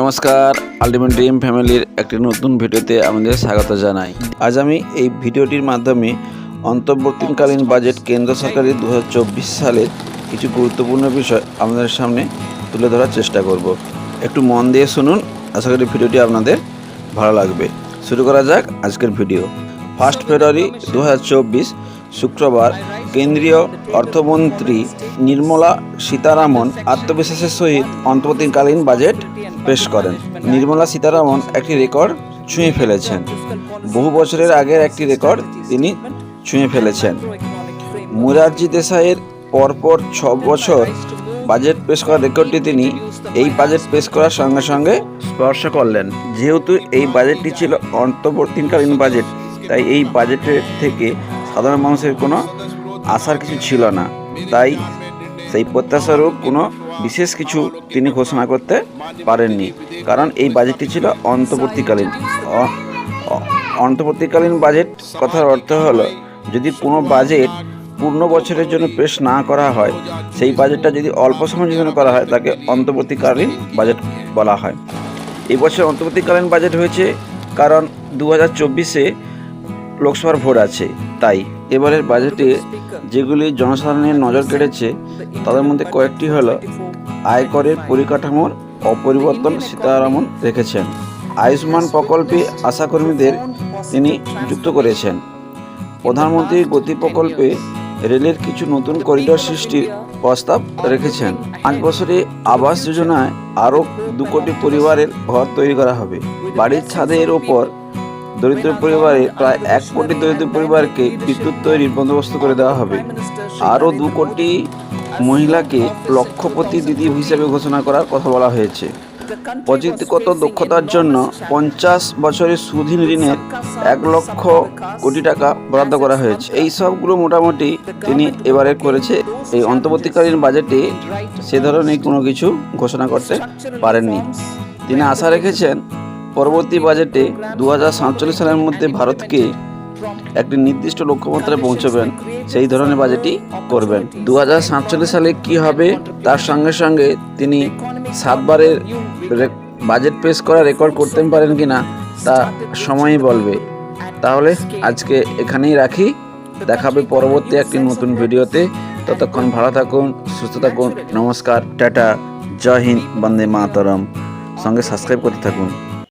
নমস্কার ultimate dream ফ্যামিলির একটি নতুন ভিডিওতে আমাদের স্বাগত জানাই। আজ আমি এই ভিডিওটির মাধ্যমে অন্তর্বর্তীকালীন বাজেট কেন্দ্র সরকারের দু সালের কিছু গুরুত্বপূর্ণ বিষয় আমাদের সামনে তুলে ধরার চেষ্টা করব। একটু মন দিয়ে শুনুন, আশা করি ভিডিওটি আপনাদের ভালো লাগবে। শুরু করা যাক আজকের ভিডিও। ফার্স্ট ফেব্রুয়ারি দু হাজার চব্বিশ, শুক্রবার কেন্দ্রীয় অর্থমন্ত্রী নির্মলা সীতারামন আত্মবিশ্বাসের সহিত অন্তর্বর্তীকালীন বাজেট পেশ করেন। নির্মলা সীতারামন একটি রেকর্ড ছুঁয়ে ফেলেছেন। বহু বছরের আগের একটি রেকর্ড তিনি ছুঁয়ে ফেলেছেন। মুরারজি দেশাইয়ের পরপর ছ বছর বাজেট পেশ করার রেকর্ডটি তিনি এই বাজেট পেশ করার সঙ্গে সঙ্গে স্পর্শ করলেন। যেহেতু এই বাজেটটি ছিল অন্তর্বর্তীকালীন বাজেট, তাই এই বাজেটের থেকে সাধারণ মানুষের কোনো আশার কিছু ছিল না। তাই সেই প্রত্যাশারূপ কোনো বিশেষ কিছু তিনি ঘোষণা করতে পারেননি। কারণ এই বাজেটটি ছিল অন্তর্বর্তীকালীন। অন্তর্বর্তীকালীন বাজেট কথার অর্থ হলো, যদি কোনো বাজেট পূর্ণ বছরের জন্য পেশ না করা হয়, সেই বাজেটটা যদি অল্প সময়ের জন্য করা হয়, তাকে অন্তর্বর্তীকালীন বাজেট বলা হয়। এই বছর অন্তর্বর্তীকালীন বাজেট হয়েছে কারণ দু হাজার চব্বিশে লোকসভার ভোট আছে। তাই এবারের বাজেটে যেগুলি জনসাধারণের নজর কেড়েছে, তাদের মধ্যে কয়েকটি হল আয়করের পরিকাঠামোর অপরিবর্তন সীতারামন রেখেছেন। আয়ুষ্মান প্রকল্পে আশাকর্মীদের তিনি যুক্ত করেছেন। প্রধানমন্ত্রী গতি প্রকল্পে রেলের কিছু নতুন করিডর সৃষ্টির প্রস্তাব রেখেছেন। পাঁচ বছরে আবাস যোজনায় আরও দু কোটি পরিবারের ঘর তৈরি করা হবে। বাড়ির ছাদের ওপর দরিদ্র পরিবারে প্রায় এক কোটি দরিদ্র পরিবারকে বিদ্যুৎ তৈরির বন্দোবস্ত করে দেওয়া হবে। আরও দু কোটি মহিলাকে লক্ষপতি দিদি হিসেবে ঘোষণা করার কথা বলা হয়েছে। প্রযুক্তিগত দক্ষতার জন্য পঞ্চাশ বছরের সুধীন ঋণের এক লক্ষ কোটি টাকা বরাদ্দ করা হয়েছে। এই সবগুলো মোটামুটি তিনি এবারে করেছে। এই অন্তর্বর্তীকালীন বাজেটে সে ধরনের কোনো কিছু ঘোষণা করতে পারেননি। তিনি আশা রেখেছেন পরবর্তী বাজেটে দু হাজার সাতচল্লিশ সালের মধ্যে ভারতকে একটি নির্দিষ্ট লক্ষ্যমাত্রায় পৌঁছবেন, সেই ধরনের বাজেটই করবেন। দু হাজার সাতচল্লিশ সালে কি হবে, তার সঙ্গে সঙ্গে তিনি সাতবারের বাজেট পেশ করা রেকর্ড করতে পারেন কিনা, তা সময়ই বলবে। তাহলে আজকে এখানেই রাখি। দেখাবে পরবর্তী একটি নতুন ভিডিওতে। ততক্ষণ ভালো থাকুন, সুস্থ থাকুন। নমস্কার, টাটা, জয় হিন্দ, বন্দে মাতরম। সঙ্গে সাবস্ক্রাইব করতে থাকুন।